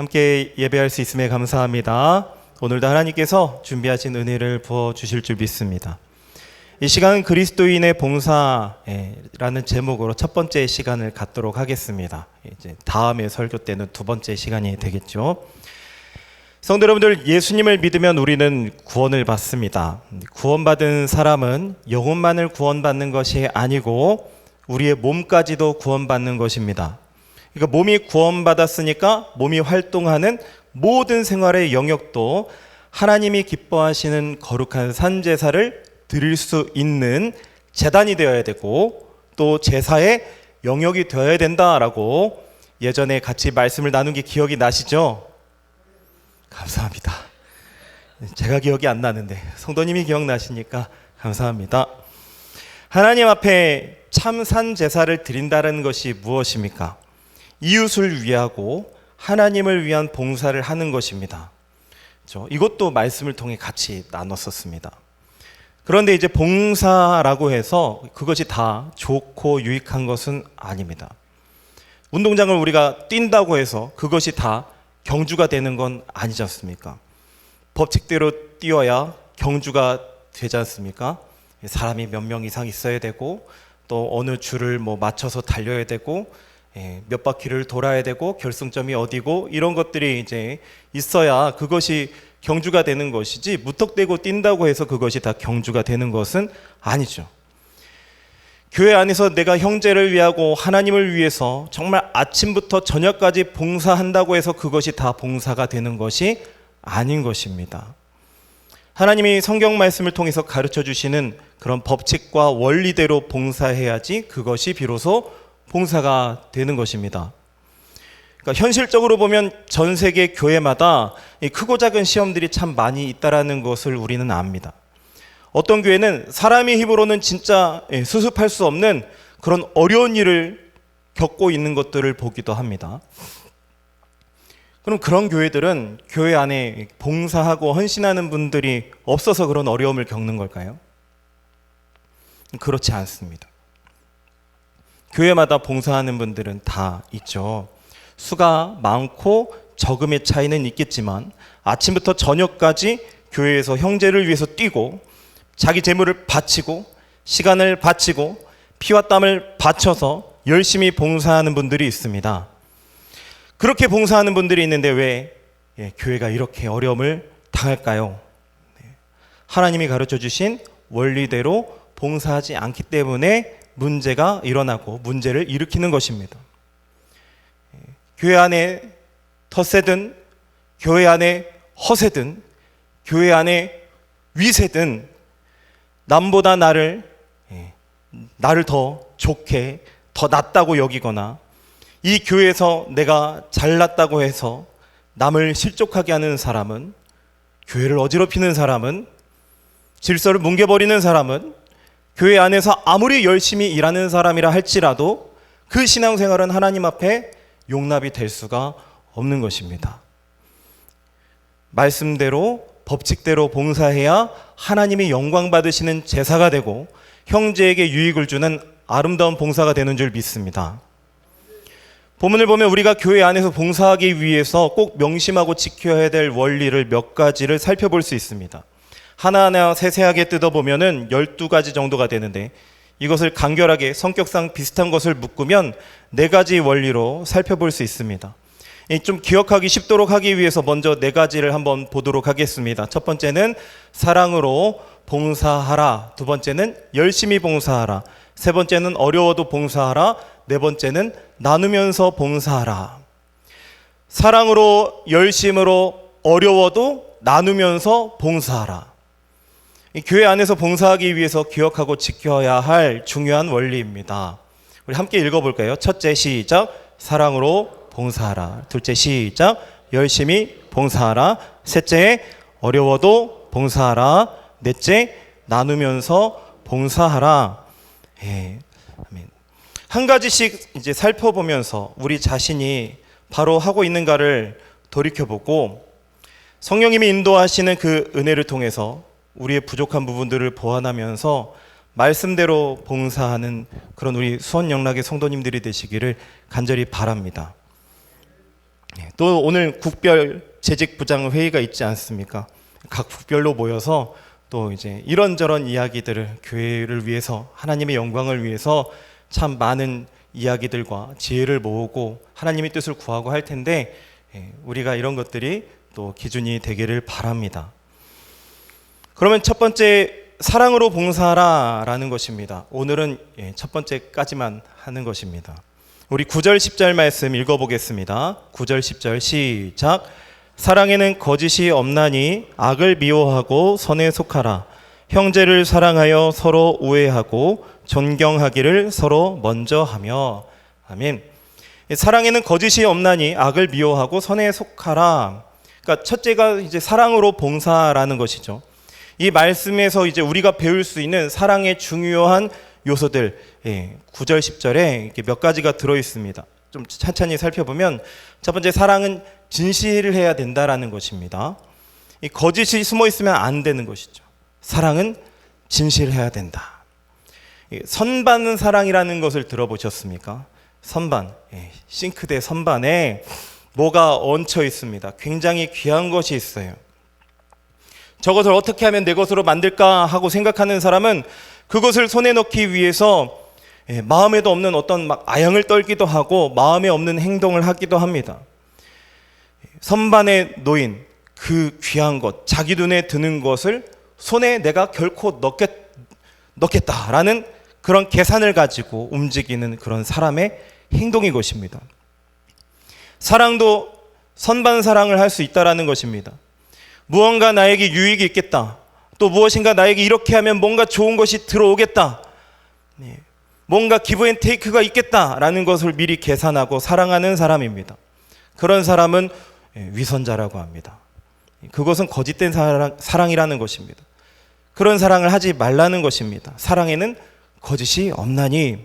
함께 예배할 수 있음에 감사합니다. 오늘도 하나님께서 준비하신 은혜를 부어 주실 줄 믿습니다. 이 시간은 그리스도인의 봉사라는 제목으로 첫 번째 시간을 갖도록 하겠습니다. 이제 다음에 설교 때는 두 번째 시간이 되겠죠. 성도 여러분들 예수님을 믿으면 우리는 구원을 받습니다. 구원받은 사람은 영혼만을 구원받는 것이 아니고 우리의 몸까지도 구원받는 것입니다. 그러니까 몸이 구원받았으니까 몸이 활동하는 모든 생활의 영역도 하나님이 기뻐하시는 거룩한 산 제사를 드릴 수 있는 재단이 되어야 되고 또 제사의 영역이 되어야 된다라고 예전에 같이 말씀을 나눈 게 기억이 나시죠? 감사합니다. 제가 기억이 안 나는데 성도님이 기억나시니까 감사합니다. 하나님 앞에 참산 제사를 드린다는 것이 무엇입니까? 이웃을 위하고 하나님을 위한 봉사를 하는 것입니다. 저 이것도 말씀을 통해 같이 나눴었습니다. 그런데 이제 봉사라고 해서 그것이 다 좋고 유익한 것은 아닙니다. 운동장을 우리가 뛴다고 해서 그것이 다 경주가 되는 건 아니지 않습니까? 법칙대로 뛰어야 경주가 되지 않습니까? 사람이 몇 명 이상 있어야 되고 또 어느 줄을 뭐 맞춰서 달려야 되고 예, 몇 바퀴를 돌아야 되고 결승점이 어디고 이런 것들이 이제 있어야 그것이 경주가 되는 것이지 무턱대고 뛴다고 해서 그것이 다 경주가 되는 것은 아니죠. 교회 안에서 내가 형제를 위하고 하나님을 위해서 정말 아침부터 저녁까지 봉사한다고 해서 그것이 다 봉사가 되는 것이 아닌 것입니다. 하나님이 성경 말씀을 통해서 가르쳐 주시는 그런 법칙과 원리대로 봉사해야지 그것이 비로소 봉사가 되는 것입니다. 그러니까 현실적으로 보면 전 세계 교회마다 이 크고 작은 시험들이 참 많이 있다라는 것을 우리는 압니다. 어떤 교회는 사람의 힘으로는 진짜 예, 수습할 수 없는 그런 어려운 일을 겪고 있는 것들을 보기도 합니다. 그럼 그런 교회들은 교회 안에 봉사하고 헌신하는 분들이 없어서 그런 어려움을 겪는 걸까요? 그렇지 않습니다. 교회마다 봉사하는 분들은 다 있죠. 수가 많고 적음의 차이는 있겠지만 아침부터 저녁까지 교회에서 형제를 위해서 뛰고 자기 재물을 바치고 시간을 바치고 피와 땀을 바쳐서 열심히 봉사하는 분들이 있습니다. 그렇게 봉사하는 분들이 있는데 왜 예, 교회가 이렇게 어려움을 당할까요? 네. 하나님이 가르쳐 주신 원리대로 봉사하지 않기 때문에 문제가 일어나고 문제를 일으키는 것입니다. 예, 교회 안에 텃세든 교회 안에 허세든 교회 안에 위세든 남보다 나를 예, 나를 더 좋게 더 낫다고 여기거나 이 교회에서 내가 잘났다고 해서 남을 실족하게 하는 사람은 교회를 어지럽히는 사람은 질서를 뭉개버리는 사람은 교회 안에서 아무리 열심히 일하는 사람이라 할지라도 그 신앙생활은 하나님 앞에 용납이 될 수가 없는 것입니다. 말씀대로 법칙대로 봉사해야 하나님이 영광 받으시는 제사가 되고 형제에게 유익을 주는 아름다운 봉사가 되는 줄 믿습니다. 본문을 보면 우리가 교회 안에서 봉사하기 위해서 꼭 명심하고 지켜야 될 원리를 몇 가지를 살펴볼 수 있습니다. 하나하나 세세하게 뜯어보면은 12가지 정도가 되는데 이것을 간결하게 성격상 비슷한 것을 묶으면 네 가지 원리로 살펴볼 수 있습니다. 좀 기억하기 쉽도록 하기 위해서 먼저 네 가지를 한번 보도록 하겠습니다. 첫 번째는 사랑으로 봉사하라. 두 번째는 열심히 봉사하라. 세 번째는 어려워도 봉사하라. 네 번째는 나누면서 봉사하라. 사랑으로 열심으로 어려워도 나누면서 봉사하라. 이 교회 안에서 봉사하기 위해서 기억하고 지켜야 할 중요한 원리입니다. 우리 함께 읽어볼까요? 첫째 시작 사랑으로 봉사하라. 둘째 시작 열심히 봉사하라. 셋째 어려워도 봉사하라. 넷째 나누면서 봉사하라. 예. 한 가지씩 이제 살펴보면서 우리 자신이 바로 하고 있는가를 돌이켜보고 성령님이 인도하시는 그 은혜를 통해서 우리의 부족한 부분들을 보완하면서 말씀대로 봉사하는 그런 우리 수원 영락의 성도님들이 되시기를 간절히 바랍니다. 예, 또 오늘 국별 재직 부장 회의가 있지 않습니까? 각 국별로 모여서 또 이제 이런저런 이야기들을 교회를 위해서 하나님의 영광을 위해서 참 많은 이야기들과 지혜를 모으고 하나님의 뜻을 구하고 할 텐데 예, 우리가 이런 것들이 또 기준이 되기를 바랍니다. 그러면 첫 번째 사랑으로 봉사라라는 것입니다. 오늘은 예, 첫 번째까지만 하는 것입니다. 우리 9절 10절 말씀 읽어보겠습니다. 9절 10절 시작. 사랑에는 거짓이 없나니 악을 미워하고 선에 속하라. 형제를 사랑하여 서로 우애하고 존경하기를 서로 먼저 하며 아멘. 사랑에는 거짓이 없나니 악을 미워하고 선에 속하라. 그러니까 첫째가 이제 사랑으로 봉사라는 것이죠. 이 말씀에서 이제 우리가 배울 수 있는 사랑의 중요한 요소들 예, 9절 10절에 이렇게 몇 가지가 들어 있습니다. 좀 천천히 살펴보면 첫 번째 사랑은 진실을 해야 된다라는 것입니다. 이 거짓이 숨어 있으면 안 되는 것이죠. 사랑은 진실해야 된다. 이 선반 사랑이라는 것을 들어보셨습니까? 선반, 예, 싱크대 선반에 뭐가 얹혀 있습니다. 굉장히 귀한 것이 있어요. 저것을 어떻게 하면 내 것으로 만들까 하고 생각하는 사람은 그것을 손에 넣기 위해서 예, 마음에도 없는 어떤 막 아양을 떨기도 하고 마음에 없는 행동을 하기도 합니다. 선반에 놓인 그 귀한 것, 자기 눈에 드는 것을 손에 내가 결코 넣겠, 넣겠다라는 그런 계산을 가지고 움직이는 그런 사람의 행동이 것입니다. 사랑도 선반 사랑을 할 수 있다라는 것입니다. 무언가 나에게 유익이 있겠다. 또 무엇인가 나에게 이렇게 하면 뭔가 좋은 것이 들어오겠다. 네. 뭔가 기브 앤 테이크가 있겠다라는 것을 미리 계산하고 사랑하는 사람입니다. 그런 사람은 예, 위선자라고 합니다. 그것은 거짓된 사랑, 사랑 이라는 것입니다. 그런 사랑을 하지 말라는 것입니다. 사랑에는 거짓이 없나니.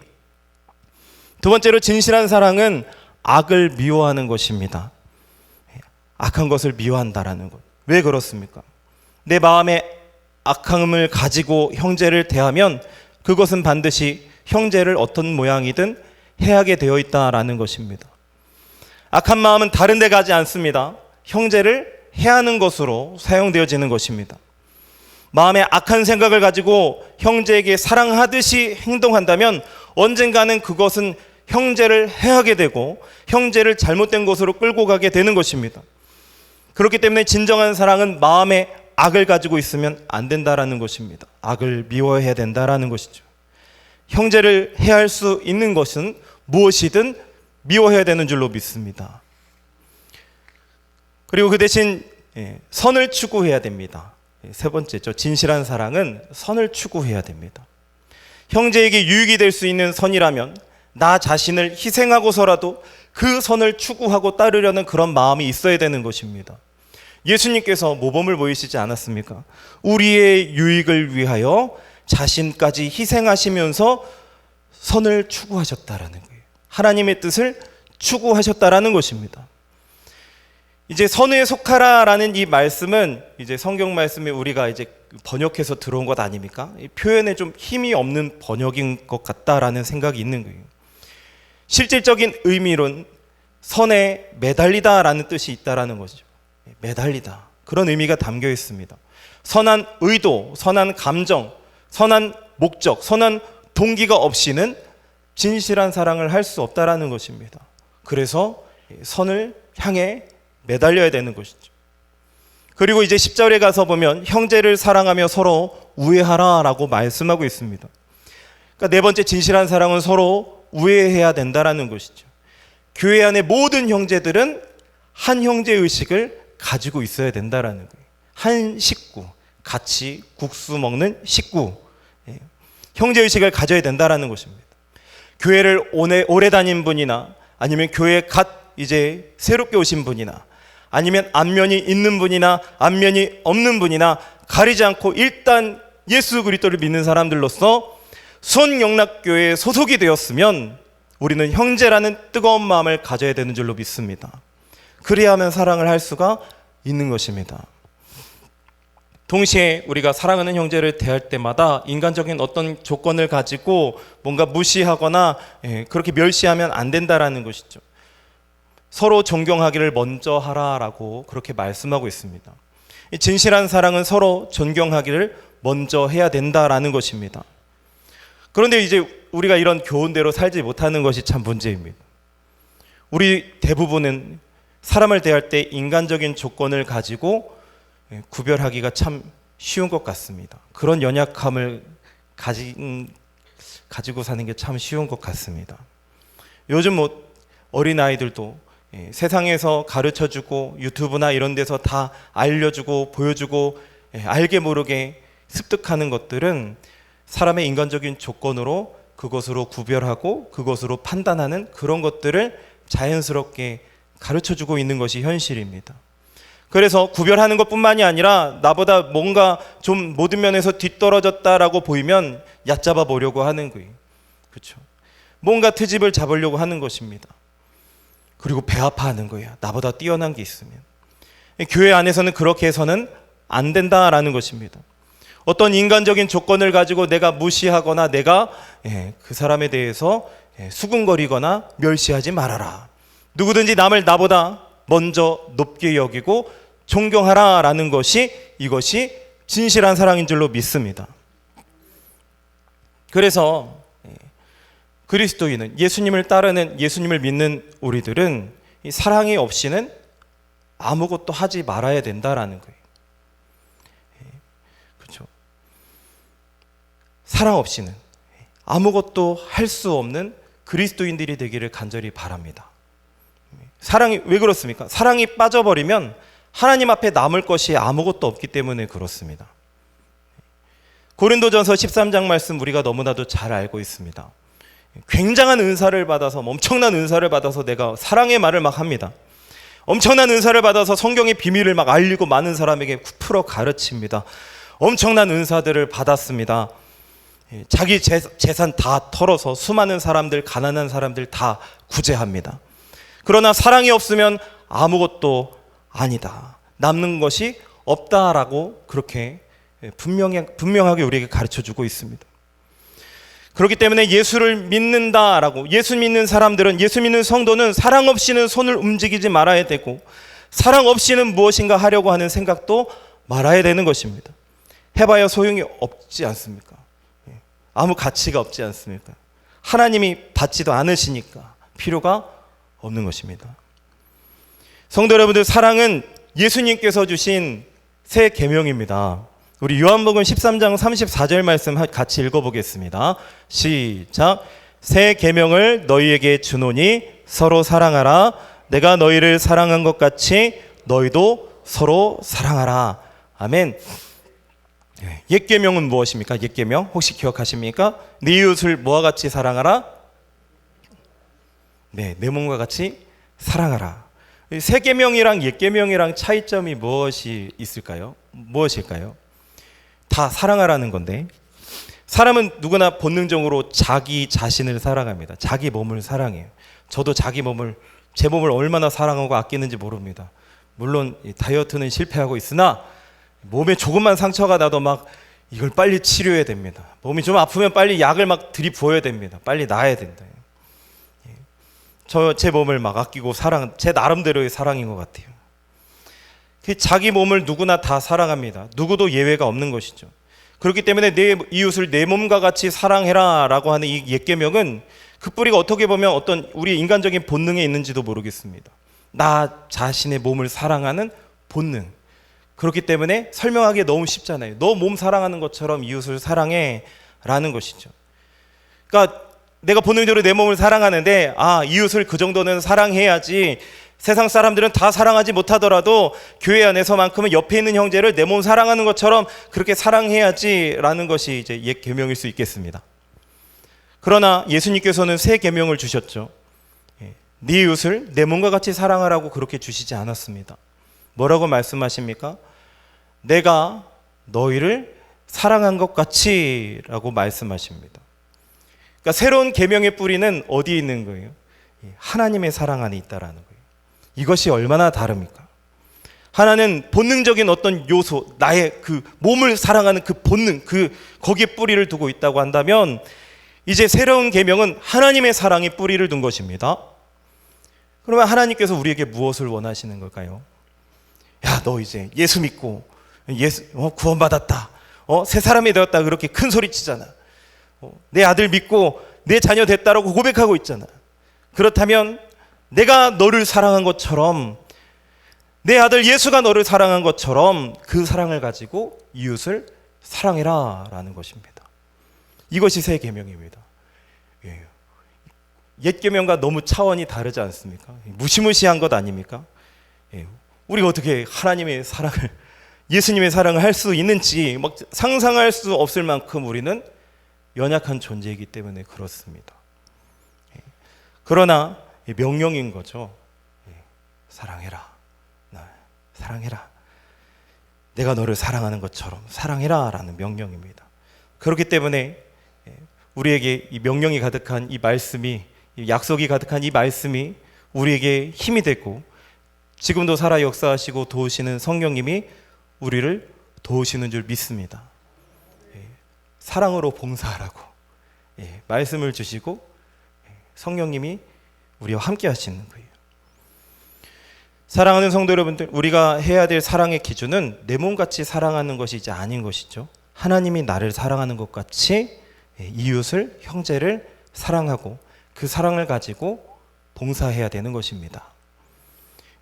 두 번째로 진실한 사랑은 악을 미워하는 것입니다. 예, 악한 것을 미워한다라는 것. 왜 그렇습니까? 내 마음에 악함을 가지고 형제를 대하면 그것은 반드시 형제를 어떤 모양이든 해하게 되어 있다라는 것입니다. 악한 마음은 다른 데 가지 않습니다. 형제를 해하는 것으로 사용되어지는 것입니다. 마음에 악한 생각을 가지고 형제에게 사랑하듯이 행동한다면 언젠가는 그것은 형제를 해하게 되고 형제를 잘못된 곳으로 끌고 가게 되는 것입니다. 그렇기 때문에 진정한 사랑은 마음에 악을 가지고 있으면 안 된다라는 것입니다. 악을 미워해야 된다라는 것이죠. 형제를 해할 수 있는 것은 무엇이든 미워해야 되는 줄로 믿습니다. 그리고 그 대신 예, 선을 추구해야 됩니다. 예, 세 번째죠. 진실한 사랑은 선을 추구해야 됩니다. 형제에게 유익이 될 수 있는 선이라면 나 자신을 희생하고서라도 그 선을 추구하고 따르려는 그런 마음이 있어야 되는 것입니다. 예수님께서 모범을 보이시지 않았습니까? 우리의 유익을 위하여 자신까지 희생하시면서 선을 추구하셨다라는 거예요. 하나님의 뜻을 추구하셨다라는 것입니다. 이제 선에 속하라라는 이 말씀은 이제 성경 말씀에 우리가 이제 번역해서 들어온 것 아닙니까? 이 표현에 좀 힘이 없는 번역인 것 같다라는 생각이 있는 거예요. 실질적인 의미론 선에 매달리다라는 뜻이 있다라는 거죠. 매달리다. 그런 의미가 담겨 있습니다. 선한 의도, 선한 감정, 선한 목적, 선한 동기가 없이는 진실한 사랑을 할 수 없다라는 것입니다. 그래서 선을 향해 매달려야 되는 것이죠. 그리고 이제 10절에 가서 보면 형제를 사랑하며 서로 우애하라라고 말씀하고 있습니다. 그러니까 네 번째 진실한 사랑은 서로 우애해야 된다라는 것이죠. 교회 안의 모든 형제들은 한 형제 의 식을 가지고 있어야 된다라는 거예요. 한 식구, 같이 국수 먹는 식구, 예. 형제 의식을 가져야 된다라는 것입니다. 교회를 오래, 오래 다닌 분이나 아니면 교회에 갓 이제 새롭게 오신 분이나 아니면 안면이 있는 분이나 안면이 없는 분이나 가리지 않고 일단 예수 그리스도를 믿는 사람들로서 손영락교회에 소속이 되었으면 우리는 형제라는 뜨거운 마음을 가져야 되는 줄로 믿습니다. 그래야만 사랑을 할 수가 있는 것입니다. 동시에 우리가 사랑하는 형제를 대할 때마다 인간적인 어떤 조건을 가지고 뭔가 무시하거나 예, 그렇게 멸시하면 안 된다라는 것이죠. 서로 존경하기를 먼저 하라라고 그렇게 말씀하고 있습니다. 이 진실한 사랑은 서로 존경하기를 먼저 해야 된다라는 것입니다. 그런데 이제 우리가 이런 교훈대로 살지 못하는 것이 참 문제입니다. 우리 대부분은 사람을 대할 때 인간적인 조건을 가지고 예, 구별하기가 참 쉬운 것 같습니다. 그런 연약함을 가진 가지고 사는 게 참 쉬운 것 같습니다. 요즘 뭐 어린 아이들도 예, 세상에서 가르쳐 주고 유튜브나 이런 데서 다 알려주고 보여주고 예, 알게 모르게 습득하는 것들은 사람의 인간적인 조건으로 그것으로 구별하고 그것으로 판단하는 그런 것들을 자연스럽게 가르쳐 주고 있는 것이 현실입니다. 그래서 구별하는 것 뿐만이 아니라 나보다 뭔가 좀 모든 면에서 뒤떨어졌다라고 보이면 얕잡아 보려고 하는 거예요. 그렇죠. 뭔가 트집을 잡으려고 하는 것입니다. 그리고 배 아파하는 거예요. 나보다 뛰어난 게 있으면. 교회 안에서는 그렇게 해서는 안 된다라는 것입니다. 어떤 인간적인 조건을 가지고 내가 무시하거나 내가 예, 그 사람에 대해서 예, 수군거리거나 멸시하지 말아라. 누구든지 남을 나보다 먼저 높게 여기고 존경하라 라는 것이 이것이 진실한 사랑인 줄로 믿습니다. 그래서 예, 그리스도인은 예수님을 따르는 예수님을 믿는 우리들은 이 사랑이 없이는 아무것도 하지 말아야 된다라는 거예요. 그렇죠. 사랑 없이는 아무것도 할 수 없는 그리스도인들이 되기를 간절히 바랍니다. 사랑이 왜 그렇습니까? 사랑이 빠져버리면 하나님 앞에 남을 것이 아무것도 없기 때문에 그렇습니다. 고린도전서 13장 말씀 우리가 너무나도 잘 알고 있습니다. 굉장한 은사를 받아서 엄청난 은사를 받아서 내가 사랑의 말을 막 합니다. 엄청난 은사를 받아서 성경의 비밀을 막 알리고 많은 사람에게 풀어 가르칩니다. 엄청난 은사들을 받았습니다. 예, 자기 재, 재산 다 털어서 수많은 사람들, 가난한 사람들 다 구제합니다. 그러나 사랑이 없으면 아무것도 아니다. 남는 것이 없다라고 그렇게 분명히, 분명하게 우리에게 가르쳐 주고 있습니다. 그렇기 때문에 예수를 믿는다라고 예수 믿는 사람들은 예수 믿는 성도는 사랑 없이는 손을 움직이지 말아야 되고 사랑 없이는 무엇인가 하려고 하는 생각도 말아야 되는 것입니다. 해봐야 소용이 없지 않습니까? 예. 아무 가치가 없지 않습니까? 하나님이 받지도 않으시니까 필요가 없는 것입니다. 성도 여러분들 사랑은 예수님께서 주신 새 계명입니다. 우리 요한복음 13장 34절 말씀 같이 읽어보겠습니다. 시작. 새 계명을 너희에게 주노니 서로 사랑하라. 내가 너희를 사랑한 것 같이 너희도 서로 사랑하라. 아멘. 옛 계명은 무엇입니까? 옛 계명 혹시 기억하십니까? 네 이웃을 뭐와 같이 사랑하라? 네, 내 몸과 같이 사랑하라. 새 계명이랑 옛 계명이랑 차이점이 무엇이 있을까요? 무엇일까요? 다 사랑하라는 건데 사람은 누구나 본능적으로 자기 자신을 사랑합니다. 자기 몸을 사랑해요. 저도 자기 몸을 제 몸을 얼마나 사랑하고 아끼는지 모릅니다. 물론 다이어트는 실패하고 있으나 몸에 조금만 상처가 나도 막 이걸 빨리 치료해야 됩니다. 몸이 좀 아프면 빨리 약을 막 들이부어야 됩니다. 빨리 나아야 된다. 저 제 몸을 막 아끼고 사랑, 제 나름대로의 사랑인 것 같아요. 그 자기 몸을 누구나 다 사랑합니다. 누구도 예외가 없는 것이죠. 그렇기 때문에 내 이웃을 내 몸과 같이 사랑해라라고 하는 이 옛계명은 그 뿌리가 어떻게 보면 어떤 우리 인간적인 본능에 있는지도 모르겠습니다. 나 자신의 몸을 사랑하는 본능. 그렇기 때문에 설명하기 너무 쉽잖아요. 너 몸 사랑하는 것처럼 이웃을 사랑해라는 것이죠. 그러니까 내가 본능적으로 내 몸을 사랑하는데 아 이웃을 그 정도는 사랑해야지 세상 사람들은 다 사랑하지 못하더라도 교회 안에서만큼은 옆에 있는 형제를 내 몸 사랑하는 것처럼 그렇게 사랑해야지라는 것이 이제 옛 계명일 수 있겠습니다. 그러나 예수님께서는 새 계명을 주셨죠. 예, 네 이웃을 내 몸과 같이 사랑하라고 그렇게 주시지 않았습니다. 뭐라고 말씀하십니까? 내가 너희를 사랑한 것 같이라고 말씀하십니다. 그러니까 새로운 계명의 뿌리는 어디에 있는 거예요? 예, 하나님의 사랑 안에 있다라는 거예요. 이것이 얼마나 다릅니까? 하나는 본능적인 어떤 요소, 나의 그 몸을 사랑하는 그 본능, 그 거기에 뿌리를 두고 있다고 한다면 이제 새로운 계명은 하나님의 사랑에 뿌리를 둔 것입니다. 그러면 하나님께서 우리에게 무엇을 원하시는 걸까요? 야, 너 이제 예수 믿고 예수 어, 구원받았다. 어, 새 사람이 되었다. 그렇게 큰 소리 치잖아. 어, 내 아들 믿고 내 자녀 됐다라고 고백하고 있잖아. 그렇다면 내가 너를 사랑한 것처럼 내 아들 예수가 너를 사랑한 것처럼 그 사랑을 가지고 이웃을 사랑해라 라는 것입니다. 이것이 새 계명입니다. 예. 옛 계명과 너무 차원이 다르지 않습니까? 무시무시한 것 아닙니까? 예. 우리가 어떻게 하나님의 사랑을 예수님의 사랑을 할 수 있는지 막 상상할 수 없을 만큼 우리는 연약한 존재이기 때문에 그렇습니다. 예. 그러나 이 명령인 거죠. 예. 사랑해라. 나 사랑해라. 내가 너를 사랑하는 것처럼 사랑해라 라는 명령입니다. 그렇기 때문에 예, 우리에게 이 명령이 가득한 이 말씀이 이 약속이 가득한 이 말씀이 우리에게 힘이 되고 지금도 살아 역사하시고 도우시는 성령님이 우리를 도우시는 줄 믿습니다. 예, 사랑으로 봉사하라고 예, 말씀을 주시고 예, 성령님이 우리와 함께 하시는 거예요. 사랑하는 성도 여러분들, 우리가 해야 될 사랑의 기준은 내 몸같이 사랑하는 것이 이제 아닌 것이죠. 하나님이 나를 사랑하는 것 같이 예, 이웃을 형제를 사랑하고 그 사랑을 가지고 봉사해야 되는 것입니다.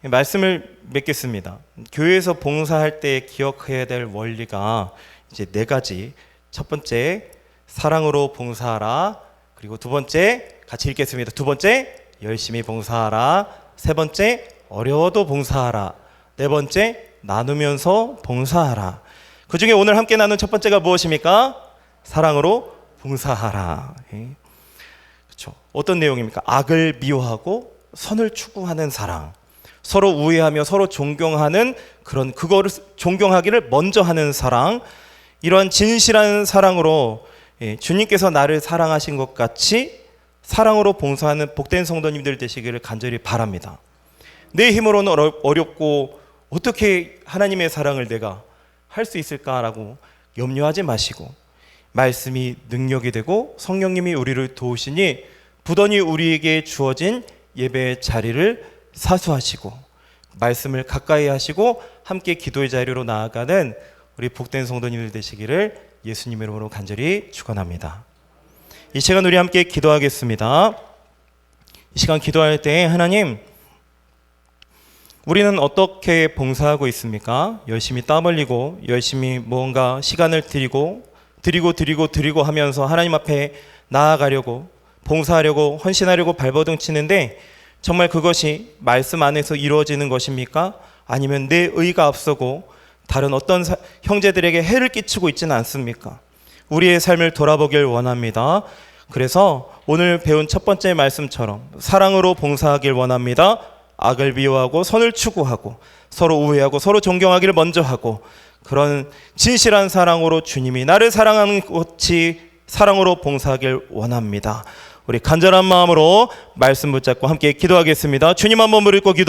예, 말씀을 맺겠습니다. 교회에서 봉사할 때 기억해야 될 원리가 이제 네 가지. 첫 번째, 사랑으로 봉사하라. 그리고 두 번째, 같이 읽겠습니다. 두 번째, 열심히 봉사하라. 세 번째, 어려워도 봉사하라. 네 번째, 나누면서 봉사하라. 그 중에 오늘 함께 나눈 첫 번째가 무엇입니까? 사랑으로 봉사하라. 예. 그렇죠. 어떤 내용입니까? 악을 미워하고 선을 추구하는 사랑. 서로 우애하며 서로 존경하는 그런 그거를 존경하기를 먼저 하는 사랑. 이러한 진실한 사랑으로 예, 주님께서 나를 사랑하신 것 같이 사랑으로 봉사하는 복된 성도님들 되시기를 간절히 바랍니다. 내 힘으로는 어렵고 어떻게 하나님의 사랑을 내가 할 수 있을까라고 염려하지 마시고 말씀이 능력이 되고 성령님이 우리를 도우시니 부단히 우리에게 주어진 예배의 자리를 사수하시고 말씀을 가까이 하시고 함께 기도의 자리로 나아가는 우리 복된 성도님들 되시기를 예수님 이름으로 간절히 축원합니다. 이 시간 우리 함께 기도하겠습니다. 이 시간 기도할 때 하나님 우리는 어떻게 봉사하고 있습니까? 열심히 땀 흘리고 열심히 무언가 시간을 드리고 드리고 드리고 드리고 하면서 하나님 앞에 나아가려고 봉사하려고 헌신하려고 발버둥 치는데 정말 그것이 말씀 안에서 이루어지는 것입니까? 아니면 내 의가 앞서고 다른 어떤 사- 형제들에게 해를 끼치고 있지는 않습니까? 우리의 삶을 돌아보길 원합니다. 그래서 오늘 배운 첫 번째 말씀처럼 사랑으로 봉사하길 원합니다. 악을 미워하고 선을 추구하고 서로 우애하고 서로 존경하기를 먼저 하고 그런 진실한 사랑으로 주님이 나를 사랑하는 것이 사랑으로 봉사하길 원합니다. 우리 간절한 마음으로 말씀 붙잡고 함께 기도하겠습니다. 주님 한번 꿇고 기도